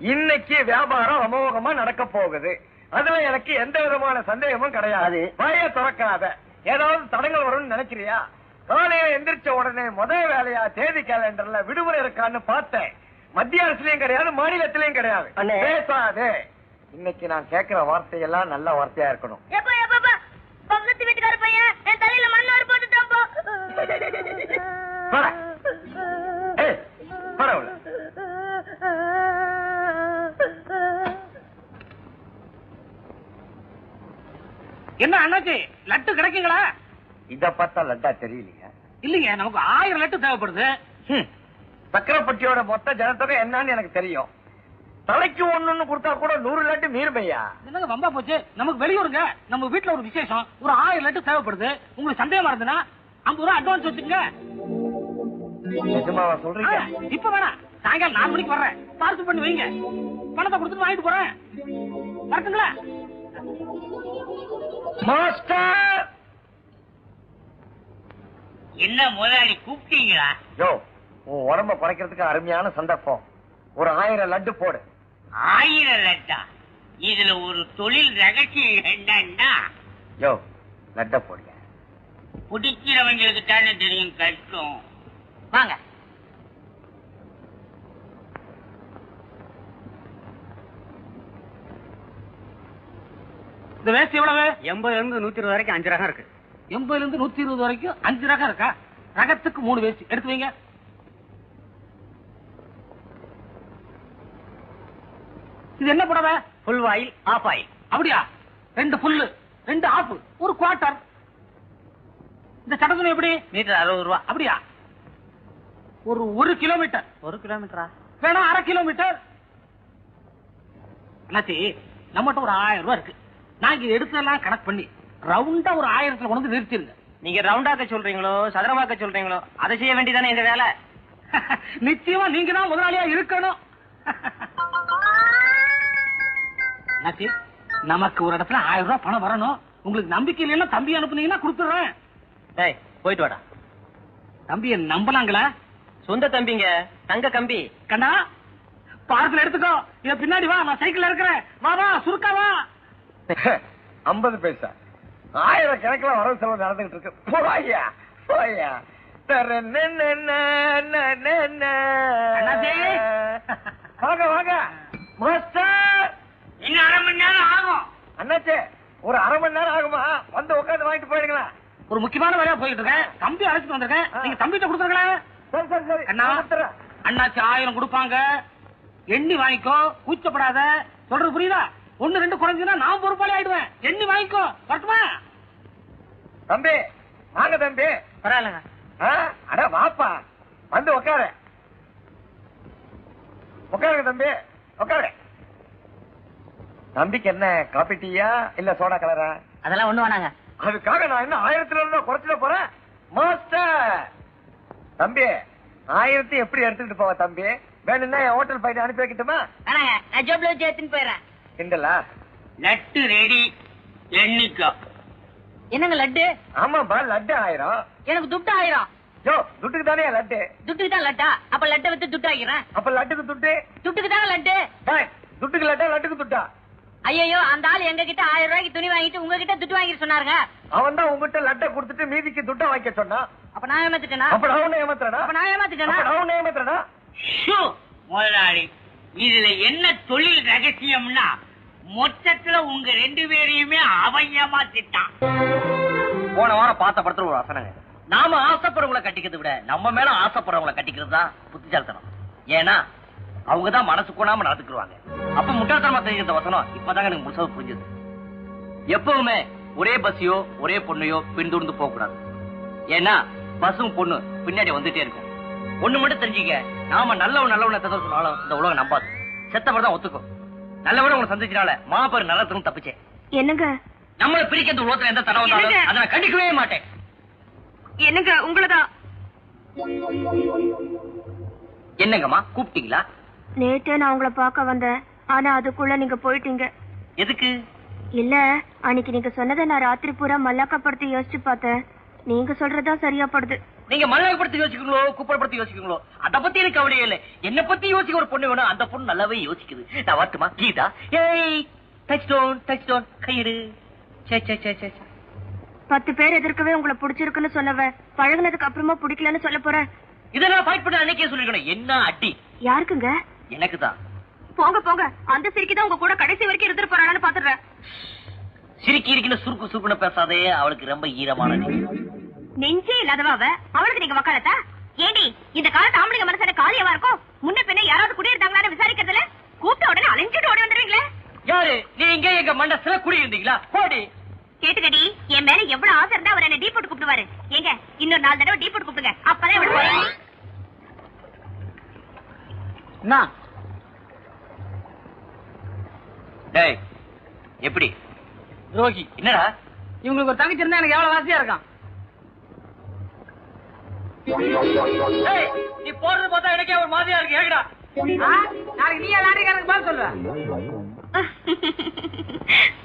இன்னைக்கு வியாபாரம் அமோகமா நடக்க போகுது. அதுல எனக்கு எந்த விதமான சந்தேகமும் கிடையாது. வாய திறக்காத. ஏதாவது தடங்கள் வரும்னு நினைக்கிறியா? காலையில எந்திரிச்ச உடனே முதல் வேலையா தேதி கேலண்டர்ல விடுமுறை இருக்கான்னு பார்த்தேன். மத்திய அரசுலயும் கிடையாது மாநிலத்திலயும் கிடையாது. அண்ணே. பேசாதே. இன்னைக்கு நான் கேட்கிற வார்த்தையெல்லாம் நல்ல வார்த்தையா இருக்கணும். என்ன அண்ணாச்சி லட்டு கிடைக்குங்களா? இத பார்த்தா லட்டா தெரியலையா. இல்லைங்க நமக்கு ஆயிரம் லட்டு தேவைப்படுது. சக்கரப்பட்டியோட மொத்த ஜனத்தொகை என்னன்னு எனக்கு தெரியும். தலைக்கு ஒண்ணுன்னு கொடுத்தா கூட நூறு லட்டு மீறுமையா? என்னங்க வம்பா போச்சு? நமக்கு வெளியூருங்க நம்ம வீட்டுல ஒரு விசேஷம். ஒரு ஆயிரம் லட்டு தேவைப்படுது. உங்களுக்கு சந்தேகமா இருந்ததுன்னா ஐம்பது ரூபா அட்வான்ஸ் வச்சுக்கங்க. நிஜமாவா சொல்றீங்க? இப்ப வேணாம் சாயங்காலம் நாலு மணிக்கு வர்றேன். பார்சல் பண்ணி வைங்க. பணத்தை கொடுத்துட்டு வாங்கிட்டு போறேன். வரட்டுங்களா? மாஸ்டர்! என்ன முதலாளி கூப்பிட்டீங்களா? யோ உன் உடம்ப குறைக்கிறதுக்கு அருமையான சந்தர்ப்பம். ஒரு ஆயிரம் லட்டு போடு. ஆயிரம் லட்டா? இதுல ஒரு தொழில் ரகசியம் என்னன்னா? யோ லட்ட போடுங்க. பிடிக்கிறவங்களுக்கு தானே தெரியும் கஷ்டம். வாங்க. இந்த வேஸ்ட் எவ்வளவு? எண்பதுல இருந்து நூத்தி இருபது வரைக்கும் அஞ்சு ரகம் இருக்கு. எண்பதுல இருந்து நூத்தி இருபது வரைக்கும் அஞ்சு ரகம் இருக்கா? ரகத்துக்கு மூணு வேஸ்ட் எடுத்து வைங்க. இது என்ன புடவை? ஃபுல் ஆயில் ஆஃப் ஆயில் அப்படியா? ரெண்டு புல்லு ரெண்டு ஆப்பு ஒரு குவார்டர் இந்த சட்டத்துணை எப்படி? மீட்டர் அறுபது ரூபா. அப்படியா? ஒரு ஒரு கிலோமீட்டர். ஒரு கிலோமீட்டரா? வேணா அரை கிலோமீட்டர். அண்ணாச்சி நம்மகிட்ட ஒரு ஆயிரம் ரூபாய் இருக்கு. நாங்க எடுத்தெல்லாம் கணக்கு பண்ணி ரவுண்டா ஒரு ஆயிரத்துல கொண்டு வந்து நிறுத்திருங்க. நீங்க ரவுண்டாக்க சொல்றீங்களோ சதுரமாக்க சொல்றீங்களோ அதை செய்ய வேண்டியதானே எங்க வேலை? நிச்சயமா நீங்க தான் முதலாளியா இருக்கணும். அண்ணாச்சி நமக்கு ஒரு இடத்துல ஆயிரம் ரூபாய் பணம் வரணும். உங்களுக்கு நம்பிக்கை இல்லைன்னா தம்பி அனுப்புனீங்கன்னா கொடுத்துடுறேன் டேய் போயிட்டு வாடா. தம்பியை நம்பலாங்களா? சொந்த தம்பிங்க தங்க கம்பி. கண்ணா பார்சல் எடுத்துக்கோ. இத பின்னாடி வா நான் சைக்கிள்ல இருக்கிறேன். வா வா சுருக்கா வா. ஐம்பது பைசா. ஆயிரம் கணக்குல வரவு செலவு நடந்துகிட்டு இருக்கு. போயா போயா. வாங்க வாங்க. மாஸ்டர். இன்னும் அரை மணி நேரம் ஆகும். அண்ணாச்சே ஒரு அரை மணி நேரம் ஆகுமா? வந்து உட்காந்து வாங்கிட்டு போயிடுங்களா? ஒரு முக்கியமான வேலையா போயிட்டு இருக்கேன். தம்பி அழைச்சிட்டு வந்திருக்கேன். நீங்க தம்பிட்ட கொடுத்துருங்களேன். சரி சரி சரி. அண்ணா. அண்ணாச்சி ஆயிரம் கொடுப்பாங்க. எண்ணி வாங்கிக்கோ. கூச்சப்படாத. சொல்றது புரியுதா? ஒண்ணு ரெண்டு குறைஞ்சுன்னா நான் பொறுப்பாளி ஆயிடுவேன். எண்ணி வாங்கிக்கோ. வரட்டுமா? தம்பி வாங்க தம்பி. பரவாயில்லங்க. அட வாப்பா. வந்து உட்காரு உட்காருங்க தம்பி. உட்காரு தம்பிக்கு என்ன காபி டீயா இல்ல சோடா கலரா அதெல்லாம் ஒண்ணு வேணாங்க. அதுக்காக நான் என்ன ஆயிரத்துல இருந்தா குறைச்சிட போறேன்? மாஸ்டர்! தம்பி ஆயிரத்தி எப்படி எடுத்துட்டு போவ தம்பி? வேணும்னா என் ஹோட்டல் போயிட்டு அனுப்பி வைக்கட்டுமா? நான் ஜோப்ல வச்சு எடுத்துன்னு போயிடுறேன். கிண்டலா லட்டு ரெடி. எண்ணிக்கோ. என்னங்க லட்டு? ஆமாப்பா லட்டு ஆயிரம். எனக்கு துட்டு ஆயிரம். யோ துட்டுக்கு தானே லட்டு? துட்டுக்கு தான் லட்டா? அப்ப லட்டை வித்து துட்டு ஆகிறேன் அப்ப லட்டுக்கு துட்டு? துட்டுக்கு தானே லட்டு. துட்டுக்கு லட்டா லட்டுக்கு துட்டா? ஐயோ அந்த ஆள் எங்க கிட்ட ஆயிரம் ரூபாய்க்கு துணி வாங்கிட்டு உங்ககிட்ட துட்டு வாங்கிட்டு சொன்னாருங்க. அவன் தான் உங்ககிட்ட லட்டை கொடுத்துட்டு மீதிக்கு துட்டை வாங்கிக்க சொன்னான் அப்ப நான் ஏமாத்திட்டேனா? அப்ப நான் உன்னை ஏமாத்துறடா அப்ப நான் ஏமாத்திட்டேனா? அப்ப நான் உன்னை ஏமாத்துறடா முதலாளி. இதுல என்ன தொழில் ரகசியம்னா மொத்தத்துல உங்க ரெண்டு பேரையுமே அவன் ஏமாத்திட்டான். போன வாரம் பார்த்த படத்துல ஒரு வசனங்க நாம ஆசைப்படுறவங்களை கட்டிக்கிறதை விட நம்ம மேல ஆசைப்படுறவங்களை கட்டிக்கிறது தான் புத்திசாலித்தனம். ஏன்னா அவங்க தான் மனசு கூடாம நடந்துக்குருவாங்க. அப்ப முட்டாள்தனமா தெரிஞ்ச வசனம் இப்பதாங்க எனக்கு முழுசா புரிஞ்சது. எப்பவுமே ஒரே பஸ்ஸையோ ஒரே பொண்ணையோ பின்தொடர்ந்து போக கூடாது ஏன்னா பஸ்ஸும் பொண்ணு பின்னாடி வந்துட்டே இருக்கும். ஒண்ணு மட்டும் தெரிஞ்சுக்க நாம நல்லவன் நல்லவனை தவிர சொன்னாலும் இந்த உலகம் நம்பாது. செத்தவர் தான் ஒத்துக்கும். நல்லவரை உங்களை சந்திச்சனால மாபெரும் நல்லதும் தப்பிச்சேன். என்னங்க? நம்மளை பிரிக்கிறது உலகத்துல எந்த தடவை வந்தாலும்? அதை நான் கண்டிக்கவே மாட்டேன். என்னங்க உங்களதான் என்னங்கம்மா கூப்பிட்டீங்களா? நேத்தே நான் உங்களை பார்க்க வந்தேன். ஆனா அதுக்குள்ள நீங்க போயிட்டீங்க. எதுக்கு? இல்ல அன்னைக்கு நீங்க சொன்னதை நான் ராத்திரி பூரா மல்லாக்கப்படுத்தி யோசிச்சு பார்த்தேன். நீங்க சொல்றதா சரியா படுது. நீங்க மல்லாகப்படுத்தி யோசிக்கிறீங்களோ குப்பரப்படுத்தி யோசிக்கிறீங்களோ அத பத்தி எனக்கு கவலையே இல்லை. என்ன பத்தி யோசிக்க ஒரு பொண்ணு வேணும் அந்த பொண்ணு நல்லாவே யோசிக்குது. நான் வரட்டுமா கீதா ஏய் டச் டோன் டச் டோன் கையிடு சே சே சே சே சே. பத்து பேர் எதிர்க்கவே உங்களை பிடிச்சிருக்குன்னு சொல்லவ பழகுனதுக்கு அப்புறமா பிடிக்கலன்னு சொல்ல போற. இதை நான் ஃபைட் பண்ண அன்னைக்கே சொல்லிருக்கணும். என்ன அடி? யாருக்குங்க? எனக்கு தான் போங்க போங்க. அந்த சிரிக்கி தான் உங்க கூட கடைசி வரைக்கும் இருந்துட்டு போறான்னு பாத்துறேன் சிரிக்கி இருக்கின்னு சுருக்கு சுருக்குன்னு பேசாதே அவளுக்கு ரொம்ப ஈரமான நெஞ்சு. இல்லாதவ அவ? அவளுக்கு நீங்க வக்காலத்தா? ஏண்டி இந்த காலத்து ஆம்பளைங்க மனசான காலியவா இருக்கும்? முன்ன பின்ன யாராவது குடியிருந்தாங்களான்னு விசாரிக்கிறதுல? கூப்பிட்ட உடனே அலைஞ்சிட்டு ஓடி வந்துருவீங்களே? யாரு? நீங்க எங்க மண்டத்துல குடி இருந்தீங்களா போடி. கேட்டுக்கடி என் மேல எவ்வளவு ஆசை இருந்தா அவர் என்ன டீ போட்டு கூப்பிடுவாரு. ஏங்க இன்னொரு நாலு தடவை டீ போட்டு கூப்பிடுங்க. அப்பதான் இவ்வளவு டேய் எப்படி? துரோகி என்னடா? இவங்களுக்கு ஒரு தங்கச்சி இருந்தா எனக்கு எவ்வளவு வாசியா இருக்கான் நீ போறது பார்த்தா எனக்கே ஒரு மாதிரியா இருக்கு. ஏகடா? நாளைக்கு நீ எல்லாரும் எனக்கு பதில் சொல்ற